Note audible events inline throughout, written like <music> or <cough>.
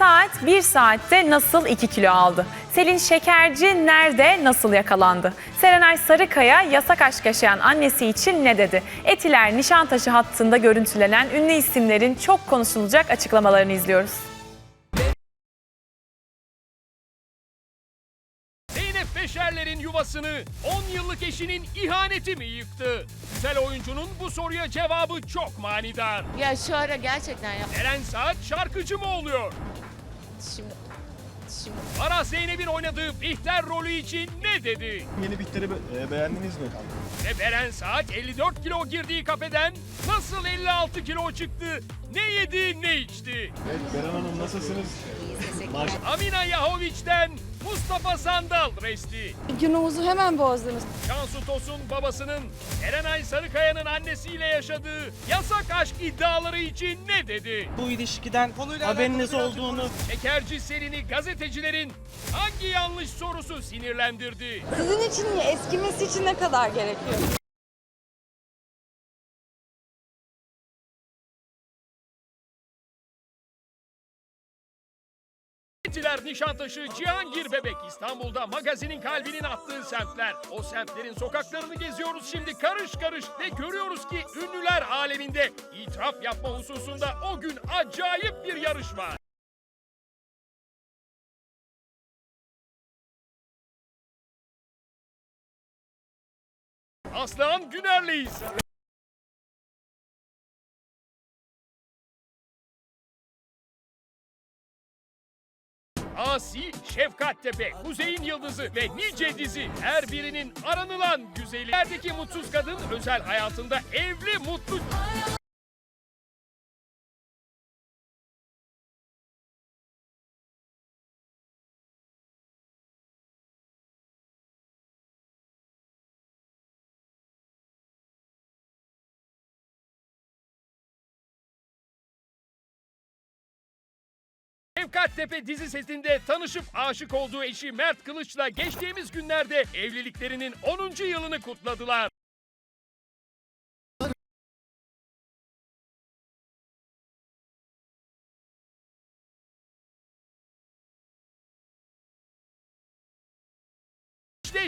Saat 1 saatte nasıl 2 kilo aldı? Selin Şekerci nerede nasıl yakalandı? Serenay Sarıkaya yasak aşk yaşayan annesi için ne dedi? Etiler Nişantaşı hattında görüntülenen ünlü isimlerin çok konuşulacak açıklamalarını izliyoruz. Zeynep Beşerler'in yuvasını 10 yıllık eşinin ihaneti mi yıktı? Güzel oyuncunun bu soruya cevabı çok manidar. Ya şu ara gerçekten ya. Eren Saat şarkıcı mı oluyor? Şimdi şimdi Farah Zeynep'in oynadığı Bihter rolü için ne dedi? Yeni Bihter'i be- e, beğendiniz mi? Ve Beren Saat 54 kilo girdiği kafeden nasıl 56 kilo çıktı? Ne yedi ne içti? Evet, Beren Hanım nasılsınız? Maş Amina Yahoviç'ten Mustafa Sandal resti. Günümüzü hemen bozdunuz. Cansu Tosun babasının Erenay Sarıkaya'nın annesiyle yaşadığı yasak aşk iddiaları için ne dedi? bu ilişkiden haberiniz olduğunu Şekerci Selin'i gazetecilerin hangi yanlış sorusu sinirlendirdi? Sizin için eskimesi için ne kadar gerekiyor? Etiler Nişantaşı, Cihangir Bebek İstanbul'da magazinin kalbinin attığı semtler. O semtlerin sokaklarını geziyoruz şimdi karış karış ve görüyoruz ki ünlüler aleminde itiraf yapma hususunda o gün acayip bir yarış var. Aslan Güner'leyiz. Asi, Şefkat Tepe, Kuzey'in Yıldızı ve nice dizi her birinin aranılan güzeli. Yerdeki mutsuz kadın özel hayatında evli mutlu Şefkat Tepe dizi setinde tanışıp aşık olduğu eşi Mert Kılıç'la geçtiğimiz günlerde evliliklerinin 10. yılını kutladılar.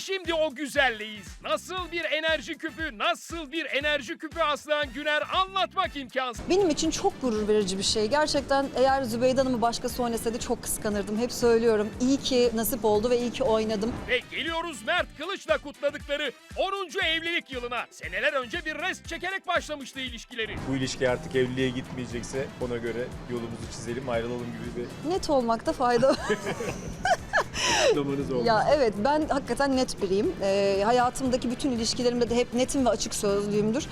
Şimdi o güzelleyiz. Nasıl bir enerji küpü, nasıl bir enerji küpü Aslan Güner anlatmak imkansız. Benim için çok gurur verici bir şey. Gerçekten eğer Zübeyde Hanım'ı başkası oynasaydı çok kıskanırdım. Hep söylüyorum. İyi ki nasip oldu ve iyi ki oynadım. Ve geliyoruz Mert Kılıç'la kutladıkları 10. evlilik yılına. Seneler önce bir rest çekerek başlamıştı ilişkileri. bu ilişki artık evliliğe gitmeyecekse ona göre yolumuzu çizelim ayrılalım gibi bir Net olmakta fayda var. <laughs> <laughs> açıklamanız oldu. ya evet ben hakikaten net biriyim. Ee, hayatımdaki bütün ilişkilerimde de hep netim ve açık sözlüyümdür.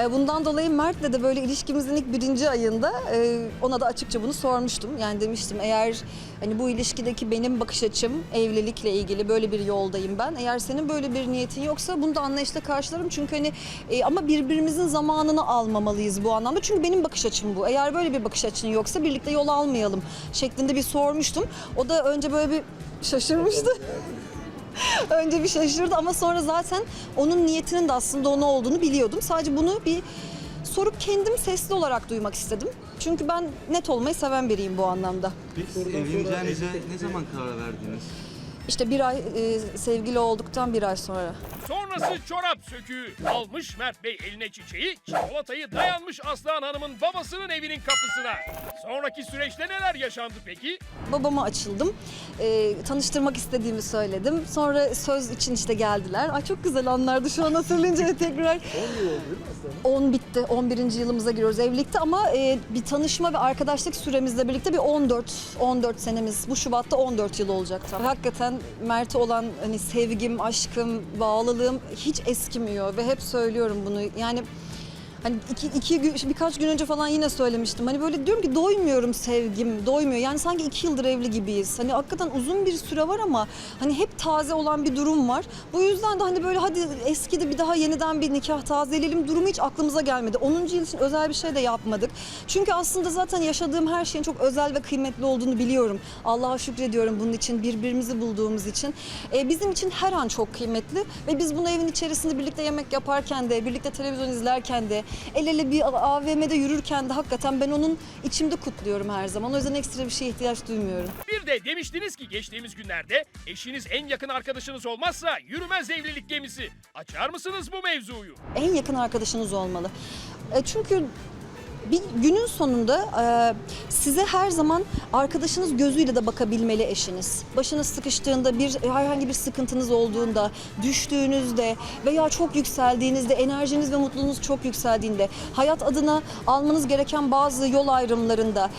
Ee, bundan dolayı Mert'le de böyle ilişkimizin ilk birinci ayında e, ona da açıkça bunu sormuştum. Yani demiştim eğer hani bu ilişkideki benim bakış açım evlilikle ilgili böyle bir yoldayım ben. Eğer senin böyle bir niyetin yoksa bunu da anlayışla karşılarım. Çünkü hani e, ama birbirimizin zamanını almamalıyız bu anlamda. Çünkü benim bakış açım bu. Eğer böyle bir bakış açın yoksa birlikte yol almayalım şeklinde bir sormuştum. O da önce böyle bir şaşırmıştı. <laughs> Önce bir şaşırdı ama sonra zaten onun niyetinin de aslında onu olduğunu biliyordum. Sadece bunu bir sorup kendim sesli olarak duymak istedim. Çünkü ben net olmayı seven biriyim bu anlamda. evleneceğinize ne zaman karar verdiniz? İşte bir ay e, sevgili olduktan bir ay sonra. Sonrası çorap söküğü. Almış Mert Bey eline çiçeği, çikolatayı dayanmış Aslan Hanım'ın babasının evinin kapısına. Sonraki süreçte neler yaşandı peki? Babama açıldım. E, tanıştırmak istediğimi söyledim. Sonra söz için işte geldiler. Ay çok güzel anlardı şu an hatırlayınca tekrar. 10 bitti. 11. yılımıza giriyoruz evlilikte ama e, bir tanışma ve arkadaşlık süremizle birlikte bir 14 14 senemiz. Bu Şubat'ta 14 yıl olacak. Hakikaten Mert'e olan hani sevgim, aşkım, bağlılığım hiç eskimiyor ve hep söylüyorum bunu. Yani Hani iki, iki gün, birkaç gün önce falan yine söylemiştim. Hani böyle diyorum ki doymuyorum sevgim, doymuyor. Yani sanki iki yıldır evli gibiyiz. Hani hakikaten uzun bir süre var ama hani hep taze olan bir durum var. Bu yüzden de hani böyle hadi eskidi bir daha yeniden bir nikah tazeleyelim durumu hiç aklımıza gelmedi. 10. yıl için özel bir şey de yapmadık. Çünkü aslında zaten yaşadığım her şeyin çok özel ve kıymetli olduğunu biliyorum. Allah'a şükrediyorum bunun için, birbirimizi bulduğumuz için. Ee, bizim için her an çok kıymetli ve biz bunu evin içerisinde birlikte yemek yaparken de, birlikte televizyon izlerken de, El ele bir AVM'de yürürken de hakikaten ben onun içimde kutluyorum her zaman. O yüzden ekstra bir şeye ihtiyaç duymuyorum. Bir de demiştiniz ki geçtiğimiz günlerde eşiniz en yakın arkadaşınız olmazsa yürümez evlilik gemisi. Açar mısınız bu mevzuyu? en yakın arkadaşınız olmalı. E, Çünkü bir günün sonunda e, size her zaman arkadaşınız gözüyle de bakabilmeli eşiniz. Başınız sıkıştığında, bir herhangi bir sıkıntınız olduğunda, düştüğünüzde veya çok yükseldiğinizde, enerjiniz ve mutluluğunuz çok yükseldiğinde, hayat adına almanız gereken bazı yol ayrımlarında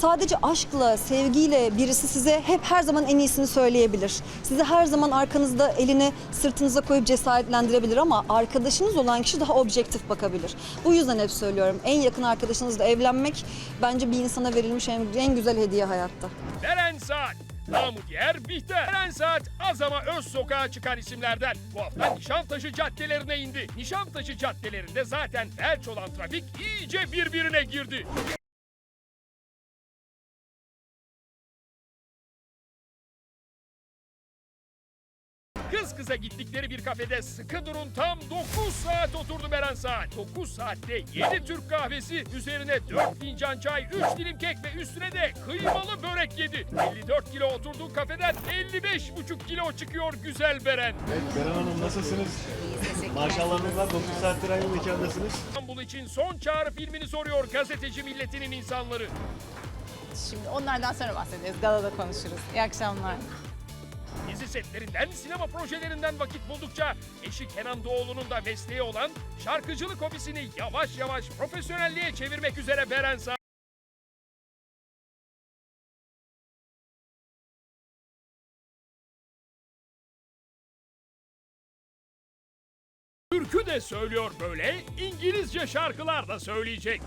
sadece aşkla, sevgiyle birisi size hep her zaman en iyisini söyleyebilir. Size her zaman arkanızda elini sırtınıza koyup cesaretlendirebilir ama arkadaşınız olan kişi daha objektif bakabilir. Bu yüzden hep söylüyorum en yakın arkadaşınızla evlenmek bence bir insana verilmiş en, en güzel hediye hayatta. Beren Saat. Namı diğer Bihter. Beren Saat az ama öz sokağa çıkan isimlerden. Bu hafta Nişantaşı caddelerine indi. Nişantaşı caddelerinde zaten felç olan trafik iyice birbirine girdi. Kız kıza gittikleri bir kafede sıkı durun tam 9 saat oturdu Beren Saat. 9 saatte 7 Türk kahvesi, üzerine 4 fincan çay, 3 dilim kek ve üstüne de kıymalı börek yedi. 54 kilo oturduğu kafeden 55,5 kilo çıkıyor güzel Beren. Evet Beren Hanım nasılsınız? Maşallahınız var. 9 saattir aynı mekandasınız. İstanbul için son çağrı filmini soruyor gazeteci milletinin insanları. Şimdi onlardan sonra bahsederiz. Galada konuşuruz. İyi akşamlar. Dizi setlerinden, sinema projelerinden vakit buldukça eşi Kenan Doğulu'nun da mesleği olan şarkıcılık hobisini yavaş yavaş profesyonelliğe çevirmek üzere Beren Saat. Türkü de söylüyor böyle, İngilizce şarkılar da söyleyecek.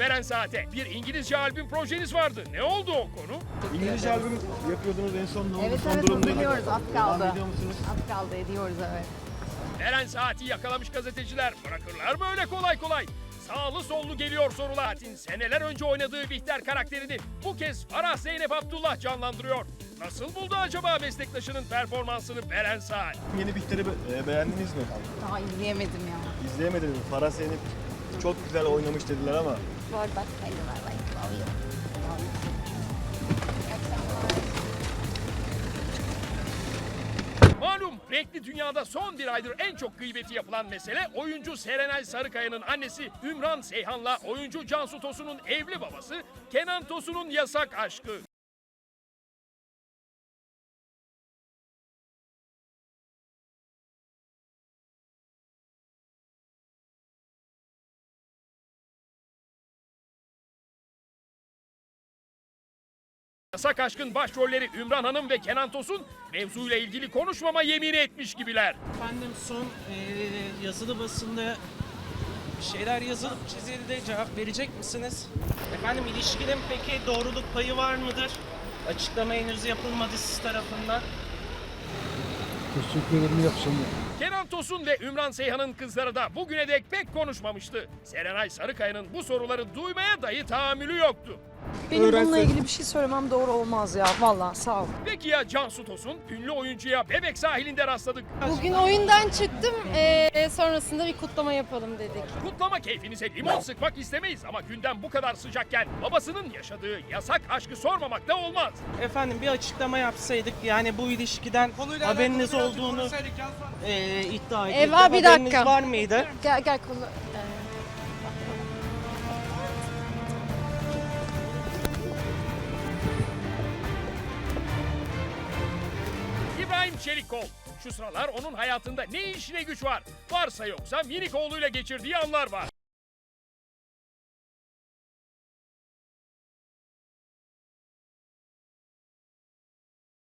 Beren Saat'e. Bir İngilizce albüm projeniz vardı. Ne oldu o konu? İngilizce albüm yapıyordunuz en son ne oldu? Evet son evet nedir? ediyoruz. Az Devam kaldı. ediyor musunuz? Az kaldı ediyoruz evet. Beren Saat'i yakalamış gazeteciler. Bırakırlar mı öyle kolay kolay? Sağlı sollu geliyor sorular. Saat'in seneler önce oynadığı Bihter karakterini bu kez Farah Zeynep Abdullah canlandırıyor. Nasıl buldu acaba meslektaşının performansını Beren Saat? Yeni Bihter'i be- e, beğendiniz mi? Daha izleyemedim ya. İzleyemediniz mi? Farah Zeynep çok güzel oynamış dediler ama Var bak. Malum renkli dünyada son bir aydır en çok gıybeti yapılan mesele oyuncu Serenay Sarıkaya'nın annesi Ümran Seyhan'la oyuncu Cansu Tosun'un evli babası Kenan Tosun'un yasak aşkı. Yasak aşkın başrolleri Ümran Hanım ve Kenan Tosun mevzuyla ilgili konuşmama yemini etmiş gibiler. Efendim son eee, yazılı basında bir şeyler yazılıp çizildi. Cevap verecek misiniz? Efendim ilişkinin peki doğruluk payı var mıdır? Açıklama henüz yapılmadı siz tarafından. Kenan Tosun ve Ümran Seyhan'ın kızları da bugüne dek pek konuşmamıştı. Serenay Sarıkaya'nın bu soruları duymaya dahi tahammülü yoktu. Benim bununla ilgili bir şey söylemem doğru olmaz ya. Vallahi sağ ol. Peki ya Cansu Tosun? Ünlü oyuncuya Bebek sahilinde rastladık. Bugün oyundan çıktım. Ee, sonrasında bir kutlama yapalım dedik. Kutlama keyfinize limon sıkmak istemeyiz ama gündem bu kadar sıcakken babasının yaşadığı yasak aşkı sormamak da olmaz. Efendim bir açıklama yapsaydık yani bu ilişkiden haberiniz olduğunu eee iddia edildi. Eva, bir Haberiniz dakika. var mıydı? Gel gel konu. Ee, İbrahim Çelikkol. Şu sıralar onun hayatında ne iş ne güç var. Varsa yoksa minik oğluyla geçirdiği anlar var.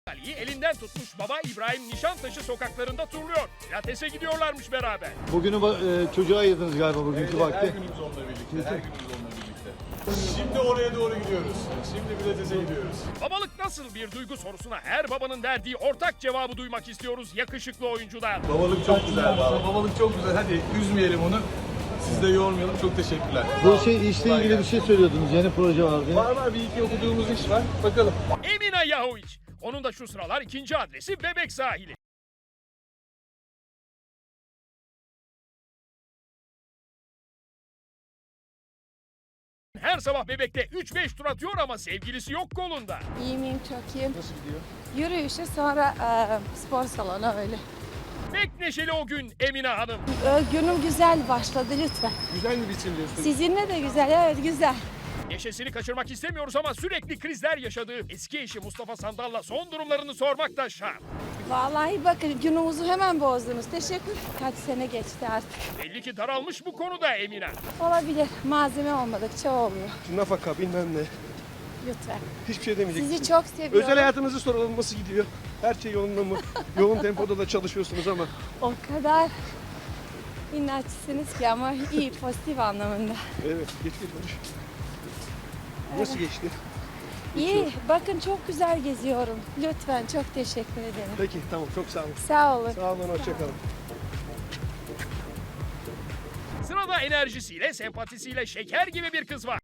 Ali'yi elinden tutmuş baba İbrahim Nişantaşı sokaklarında turluyor. Pilates'e gidiyorlarmış beraber. Bugünü ba- e, çocuğa ayırdınız galiba bugünkü vakti. her günümüz onunla birlikte. Her günümüz onunla birlikte. Şimdi oraya doğru gidiyoruz. Şimdi pilatese gidiyoruz. Babalık nasıl bir duygu sorusuna her babanın verdiği ortak cevabı duymak istiyoruz yakışıklı oyuncular. Babalık çok güzel. Baba. Babalık çok güzel. Hadi üzmeyelim onu. Siz de yormayalım. Çok teşekkürler. Bu şey işle ilgili bir şey söylüyordunuz. Yeni proje var diye. Var var bir iki okuduğumuz iş var. Bakalım. Emina Yahoviç. Onun da şu sıralar ikinci adresi Bebek sahili. Her sabah bebekte 3-5 tur atıyor ama sevgilisi yok kolunda. İyi miyim çok iyiyim. Nasıl gidiyor? Yürüyüşe sonra e, spor salonu öyle. Pek neşeli o gün Emine Hanım. E, günüm güzel başladı lütfen. Güzel bir biçim diyorsun. Sizinle de güzel evet güzel. Neşesini kaçırmak istemiyoruz ama sürekli krizler yaşadığı eski eşi Mustafa Sandal'la son durumlarını sormak da şart. Vallahi bakın günümüzü hemen bozdunuz. Teşekkür. Kaç sene geçti artık. Belli ki daralmış bu konuda Emine. Olabilir. Malzeme olmadıkça olmuyor. Nafaka bilmem ne. Lütfen. Hiçbir şey demeyecek. Sizi çok seviyorum. Özel hayatınızı soralım nasıl gidiyor? Her şey yolunda mı? <laughs> Yoğun tempoda da çalışıyorsunuz ama. O kadar inatçısınız ki ama iyi <laughs> pozitif anlamında. Evet geç geç konuş. Nasıl geçti? İyi. Bakın çok güzel geziyorum. Lütfen çok teşekkür ederim. Peki tamam çok sağ olun. Sağ olun. Sağ olun hoşçakalın. Sırada enerjisiyle, sempatisiyle şeker gibi bir kız var.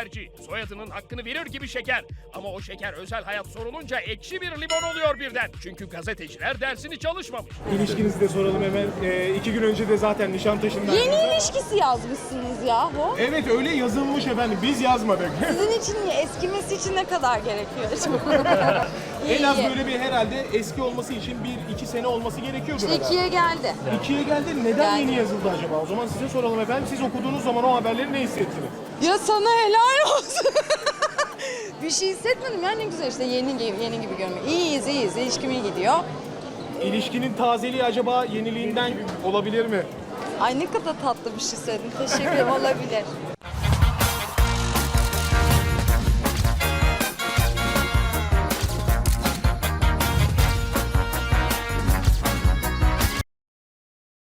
Şekerci, soyadının hakkını verir gibi şeker. Ama o şeker özel hayat sorulunca ekşi bir limon oluyor birden. Çünkü gazeteciler dersini çalışmamış. İlişkinizi de soralım hemen. Ee, iki gün önce de zaten Nişantaşı'ndan. Yeni ilişkisi yazmışsınız yahu. Evet öyle yazılmış efendim. Biz yazmadık. Sizin için eskimesi için ne kadar gerekiyor acaba? <laughs> en az İyi. böyle bir herhalde eski olması için bir iki sene olması gerekiyordur herhalde. İkiye geldi. İkiye geldi. Neden Geldi. yeni yazıldı acaba? O zaman size soralım efendim. Siz okuduğunuz zaman o haberleri ne hissettiniz? Ya sana helal olsun. <laughs> bir şey hissetmedim ya ne güzel işte yeni gibi, yeni gibi görmek. İyiyiz iyiyiz ilişkim iyi gidiyor. İlişkinin tazeliği acaba yeniliğinden olabilir mi? Ay ne kadar tatlı bir şey söyledin. Teşekkür ederim <laughs> olabilir.